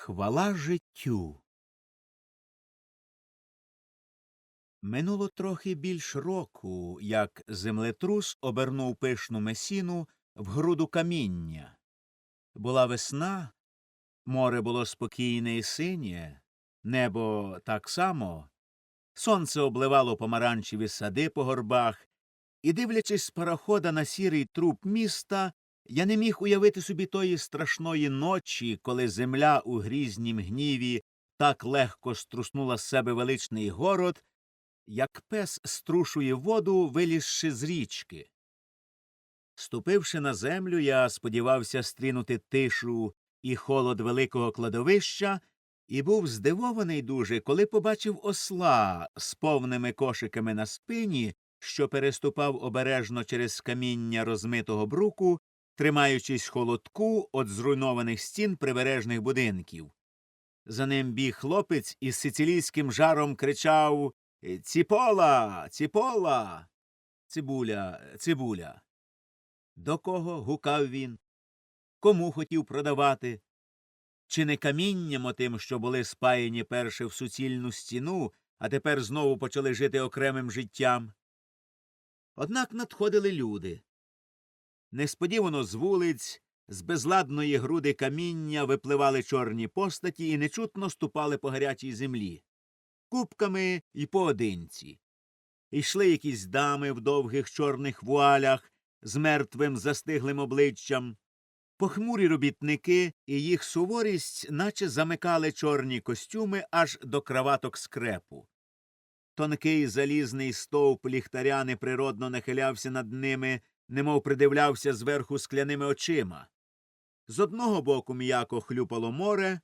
Хвала життю. Минуло трохи більш року, як землетрус обернув пишну месіну в груду каміння. Була весна, море було спокійне і синє, небо так само, сонце обливало помаранчеві сади по горбах, і, дивлячись з парохода на сірий труп міста, я не міг уявити собі тої страшної ночі, коли земля у грізнім гніві так легко струснула з себе величний город, як пес струшує воду, вилізши з річки. Ступивши на землю, я сподівався стрінути тишу і холод великого кладовища, і був здивований дуже, коли побачив осла з повними кошиками на спині, що переступав обережно через каміння розмитого бруку, тримаючись холодку від зруйнованих стін прибережних будинків. За ним біг хлопець і з сицилійським жаром кричав Ціпола, ціпола. Цибуля, цибуля. До кого? гукав він. Кому хотів продавати? Чи не камінням отим, що були спаяні перше в суцільну стіну, а тепер знову почали жити окремим життям? Однак надходили люди. Несподівано з вулиць, з безладної груди каміння випливали чорні постаті і нечутно ступали по гарячій землі, купками і поодинці. Йшли якісь дами в довгих чорних вуалях з мертвим застиглим обличчям, похмурі робітники і їх суворість наче замикали чорні костюми аж до краваток скрепу. Тонкий залізний стовп ліхтаря неприродно нахилявся над ними, немов придивлявся зверху скляними очима. З одного боку м'яко хлюпало море,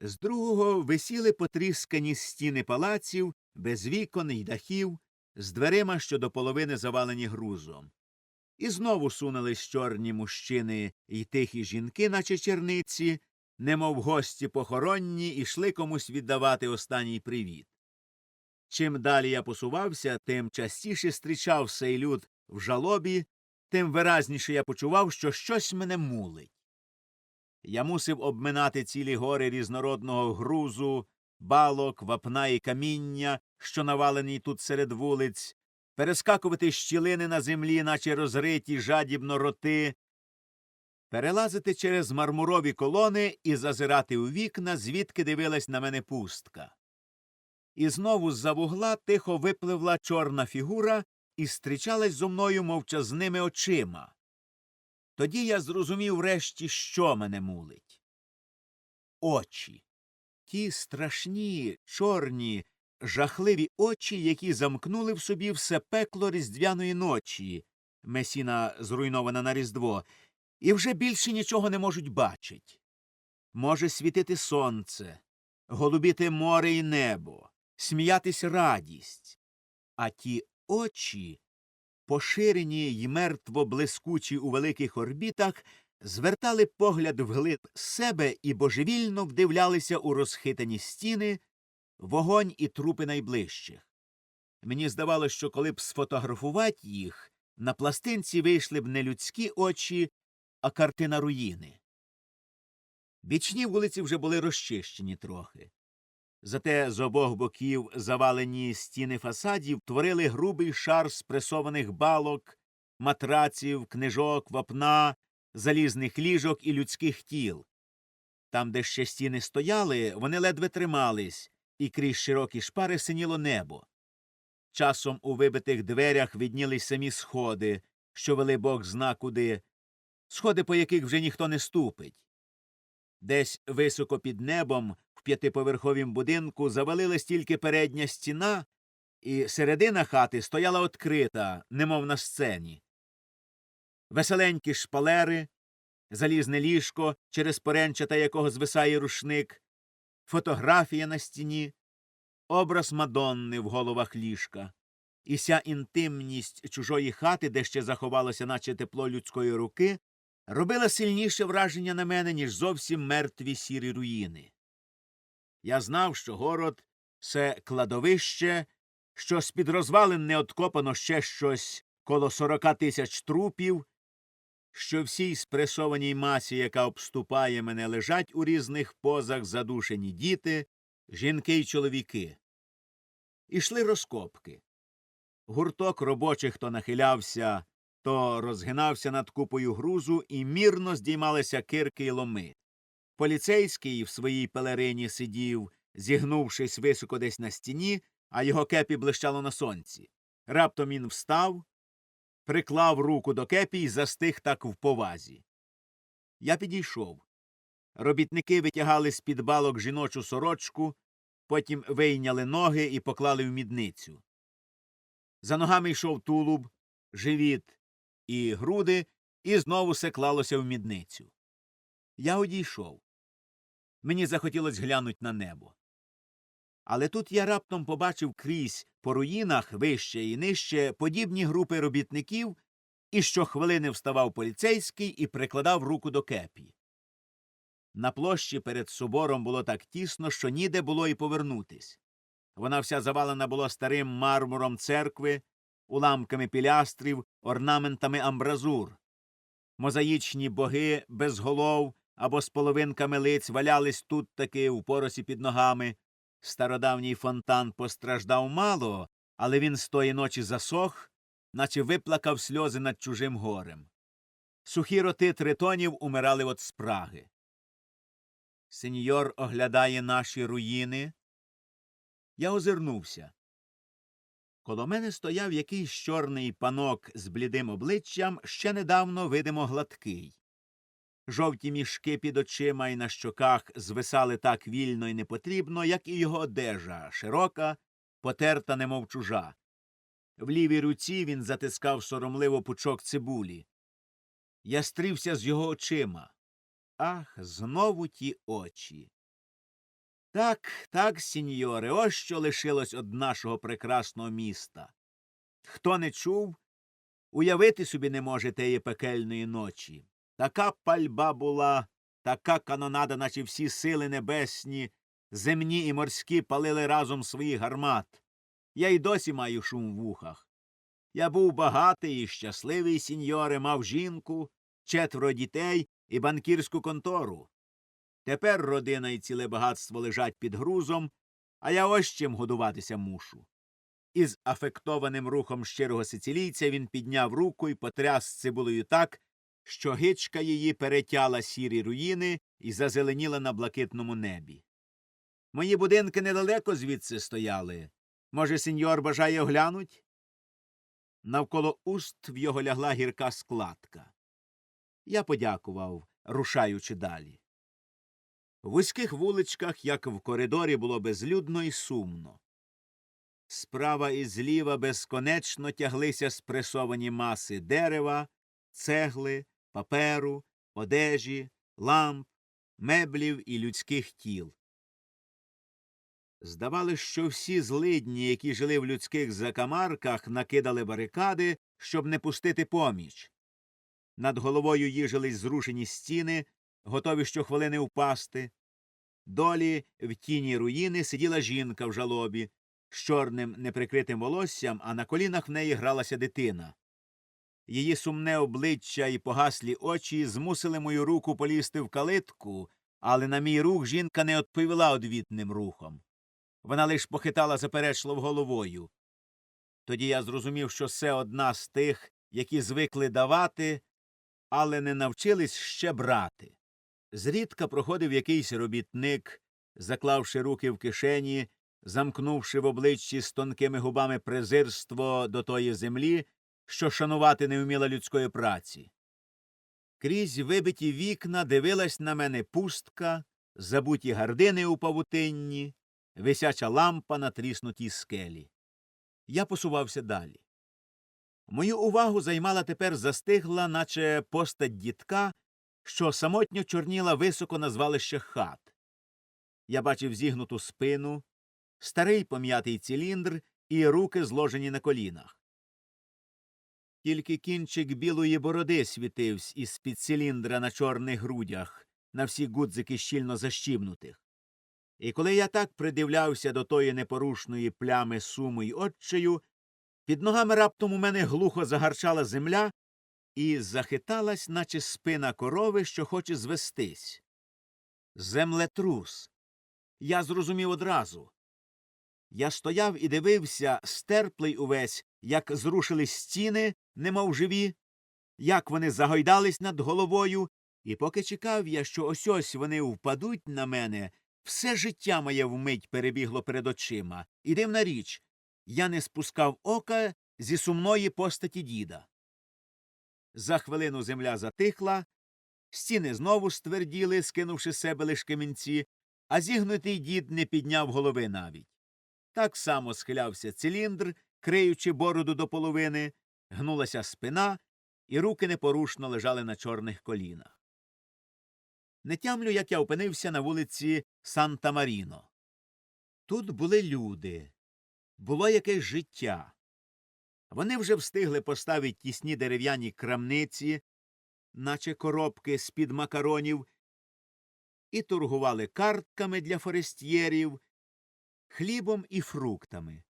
з другого висіли потріскані стіни палаців, без вікон й дахів, з дверима, що до половини завалені грузом. І знову сунулись чорні мужчини й тихі жінки, наче черниці, немов гості похоронні, і йшли комусь віддавати останній привіт. Чим далі я посувався, тим частіше зустрічав сей люд в жалобі, тим виразніше я почував, що щось мене мулить. Я мусив обминати цілі гори різнородного грузу, балок, вапна і каміння, що навалені тут серед вулиць, перескакувати щілини на землі, наче розриті жадібно роти, перелазити через мармурові колони і зазирати у вікна, звідки дивилась на мене пустка. І знову з-за вугла тихо випливла чорна фігура і зустрічалась зо мною мовчазними очима. Тоді я зрозумів врешті, що мене мулить. Очі. Ті страшні, чорні, жахливі очі, які замкнули в собі все пекло різдвяної ночі, месіна зруйнована на Різдво, і вже більше нічого не можуть бачить. Може світити сонце, голубіти море і небо, сміятись радість. А ті очі, поширені й мертво блискучі у великих орбітах, звертали погляд вглиб себе і божевільно вдивлялися у розхитані стіни, вогонь і трупи найближчих. Мені здавалося, що коли б сфотографувати їх, на пластинці вийшли б не людські очі, а картина руїни. Бічні вулиці вже були розчищені трохи. Зате з обох боків завалені стіни фасадів творили грубий шар спресованих балок, матраців, книжок, вапна, залізних ліжок і людських тіл. Там, де ще стіни стояли, вони ледве тримались, і крізь широкі шпари синіло небо. Часом у вибитих дверях виднілись самі сходи, що вели бог зна куди, сходи, по яких вже ніхто не ступить. Десь високо під небом в п'ятиповерховім будинку завалилась тільки передня стіна, і середина хати стояла відкрита, немов на сцені. Веселенькі шпалери, залізне ліжко, через поренчата якого звисає рушник, фотографія на стіні, образ Мадонни в головах ліжка, і ся інтимність чужої хати, де ще заховалося, наче тепло людської руки, робила сильніше враження на мене, ніж зовсім мертві сірі руїни. Я знав, що город це кладовище, що з під розвалин не откопано ще щось коло сорока тисяч трупів, що всій спресованій масі, яка обступає мене, лежать у різних позах задушені діти, жінки й чоловіки. Ішли розкопки. Гурток робочих то нахилявся, то розгинався над купою грузу, і мірно здіймалися кирки й ломи. Поліцейський в своїй пелерині сидів, зігнувшись високо десь на стіні, а його кепі блищало на сонці. Раптом він встав, приклав руку до кепі і застиг так в повазі. Я підійшов. Робітники витягали з під балок жіночу сорочку, потім вийняли ноги і поклали в мідницю. За ногами йшов тулуб, живіт і груди, і знову все клалося в мідницю. Я одійшов. Мені захотілось глянуть на небо. Але тут я раптом побачив крізь по руїнах вище і нижче подібні групи робітників, і щохвилини вставав поліцейський і прикладав руку до кепі. На площі перед собором було так тісно, що ніде було й повернутись. Вона вся завалена була старим мармуром церкви, уламками пілястрів, орнаментами амбразур. Мозаїчні боги без голов або з половинками лиць валялись тут таки у поросі під ногами. Стародавній фонтан постраждав мало, але він з тої ночі засох, наче виплакав сльози над чужим горем. Сухі роти тритонів умирали від спраги. Сеньор оглядає наші руїни. Я озирнувся. Коло мене стояв якийсь чорний панок з блідим обличчям, ще недавно видимо гладкий. Жовті мішки під очима і на щоках звисали так вільно і непотрібно, як і його одежа, широка, потерта, немов чужа. В лівій руці він затискав соромливо пучок цибулі. Я стрівся з його очима. Ах, знову ті очі. Так, так, сіньоре, ось що лишилось од нашого прекрасного міста. Хто не чув, уявити собі не може теї пекельної ночі. Така пальба була, така канонада, наче всі сили небесні, земні і морські палили разом своїх гармат. Я й досі маю шум в вухах. Я був багатий і щасливий, сіньоре, мав жінку, четверо дітей і банкірську контору. Тепер родина і ціле багатство лежать під грузом, а я ось чим годуватися мушу. Із афектованим рухом щирого сицилійця він підняв руку і потряс цибулею так, що гичка її перетяла сірі руїни і зазеленіла на блакитному небі. Мої будинки недалеко звідси стояли. Може, сеньор бажає оглянуть? Навколо уст в його лягла гірка складка. Я подякував, рушаючи далі. В вузьких вуличках, як в коридорі, було безлюдно і сумно. Справа і зліва безконечно тяглися спресовані маси дерева, цегли, паперу, одежі, ламп, меблів і людських тіл. Здавалось, що всі злидні, які жили в людських закамарках, накидали барикади, щоб не пустити поміч. Над головою їжились зрушені стіни, готові щохвилини впасти. Долі в тіні руїни сиділа жінка в жалобі, з чорним неприкритим волоссям, а на колінах в неї гралася дитина. Її сумне обличчя і погаслі очі змусили мою руку полізти в калитку, але на мій рух жінка не відповіла одвітним рухом. Вона лиш похитала заперечливо головою. Тоді я зрозумів, що це одна з тих, які звикли давати, але не навчились ще брати. Зрідка проходив якийсь робітник, заклавши руки в кишені, замкнувши в обличчі з тонкими губами презирство до тої землі, що шанувати не вміла людської праці. Крізь вибиті вікна дивилась на мене пустка, забуті гардини у павутинні, висяча лампа на тріснутій скелі. Я посувався далі. Мою увагу займала тепер застигла, наче постать дітка, що самотньо чорніла високо на звалищах хат. Я бачив зігнуту спину, старий пом'ятий циліндр і руки зложені на колінах. Тільки кінчик білої бороди світився із під циліндра на чорних грудях, на всі гудзики щільно защібнутих. І коли я так придивлявся до тої непорушної плями суму й отчею, під ногами раптом у мене глухо загарчала земля, і захиталась, наче спина корови, що хоче звестись. Землетрус. Я зрозумів одразу. Я стояв і дивився, стерплий увесь, як зрушились стіни, немов живі, як вони загойдались над головою, і поки чекав я, що ось ось вони впадуть на мене, все життя моє вмить перебігло перед очима, і дивна річ, я не спускав ока зі сумної постаті діда. За хвилину земля затихла, стіни знову стверділи, скинувши себе лиш камінці, а зігнутий дід не підняв голови навіть. Так само схилявся циліндр, криючи бороду до половини, гнулася спина, і руки непорушно лежали на чорних колінах. Не тямлю, як я опинився на вулиці Санта Маріно. Тут були люди, було якесь життя. Вони вже встигли поставити тісні дерев'яні крамниці, наче коробки з-під макаронів, і торгували картками для форестьєрів, хлібом і фруктами.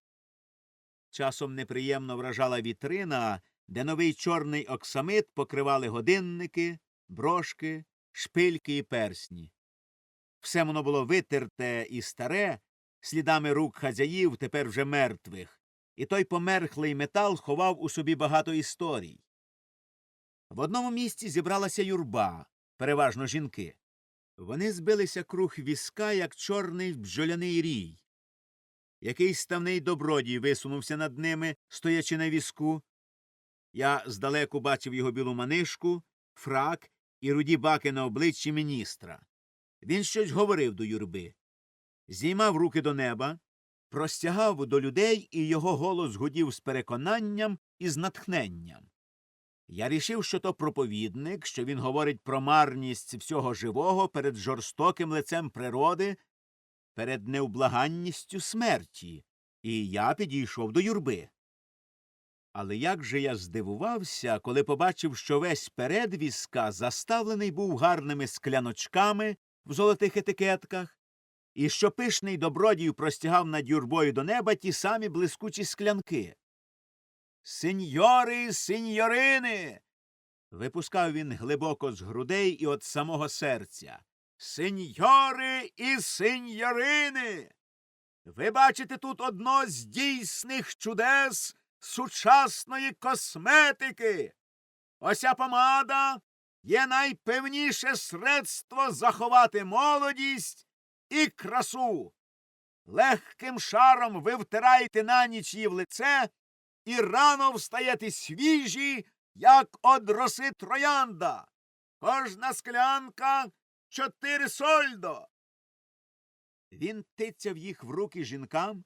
Часом неприємно вражала вітрина, де новий чорний оксамит покривали годинники, брошки, шпильки і персні. Все воно було витерте і старе, слідами рук хазяїв, тепер вже мертвих, і той померхлий метал ховав у собі багато історій. В одному місці зібралася юрба, переважно жінки. Вони збилися круг візка, як чорний бджоляний рій. Якийсь ставний добродій висунувся над ними, стоячи на візку. Я здалеку бачив його білу манишку, фрак і руді баки на обличчі міністра. Він щось говорив до юрби. Зіймав руки до неба, простягав до людей, і його голос гудів з переконанням і з натхненням. Я рішив, що то проповідник, що він говорить про марність всього живого перед жорстоким лицем природи, перед невблаганністю смерті, і я підійшов до юрби. Але як же я здивувався, коли побачив, що весь перед візка заставлений був гарними скляночками в золотих етикетках, і що пишний добродій простягав над юрбою до неба ті самі блискучі склянки. Сеньори, сеньорини. випускав він глибоко з грудей і від самого серця. Сеньори і сеньорини. Ви бачите тут одно з дійсних чудес сучасної косметики. Ося помада є найпевніше средство заховати молодість і красу. Легким шаром ви втираєте на ніч її в лице і рано встаєте свіжі, як од роси троянда. Кожна склянка чотири сольдо. Він тицяв їх в руки жінкам,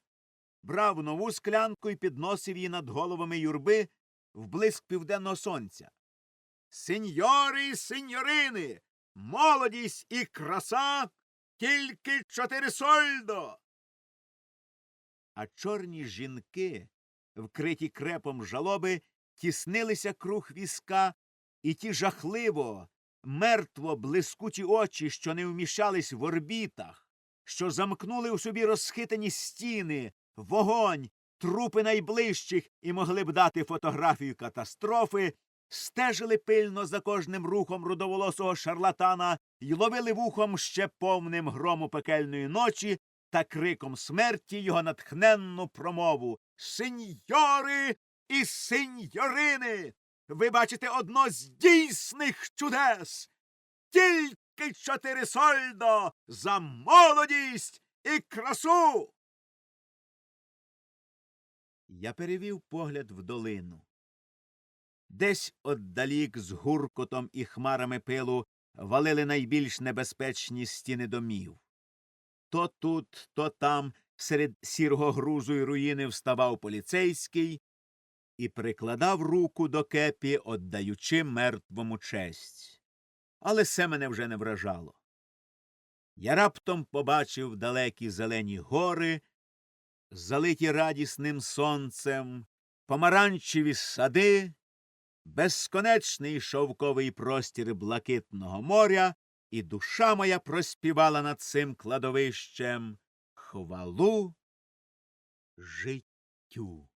брав нову склянку і підносив її над головами юрби в блиск південного сонця. Сеньори й сеньорини, молодість і краса тільки чотири сольдо. А чорні жінки, вкриті крепом жалоби, тіснилися круг візка, і ті жахливо, мертво блискучі очі, що не вміщались в орбітах, що замкнули у собі розхитані стіни, вогонь, трупи найближчих і могли б дати фотографію катастрофи, стежили пильно за кожним рухом рудоволосого шарлатана й ловили вухом ще повним грому пекельної ночі та криком смерті його натхненну промову Сеньори і сеньорини! Ви бачите одно з дійсних чудес. Тільки чотири сольдо за молодість і красу. Я перевів погляд в долину. Десь отдалік з гуркотом і хмарами пилу валили найбільш небезпечні стіни домів. То тут, то там, серед сірого грузу й руїни вставав поліцейський і прикладав руку до кепі, отдаючи мертвому честь. Але це мене вже не вражало. Я раптом побачив далекі зелені гори, залиті радісним сонцем, помаранчеві сади, безконечний шовковий простір блакитного моря, і душа моя проспівала над цим кладовищем хвалу життю.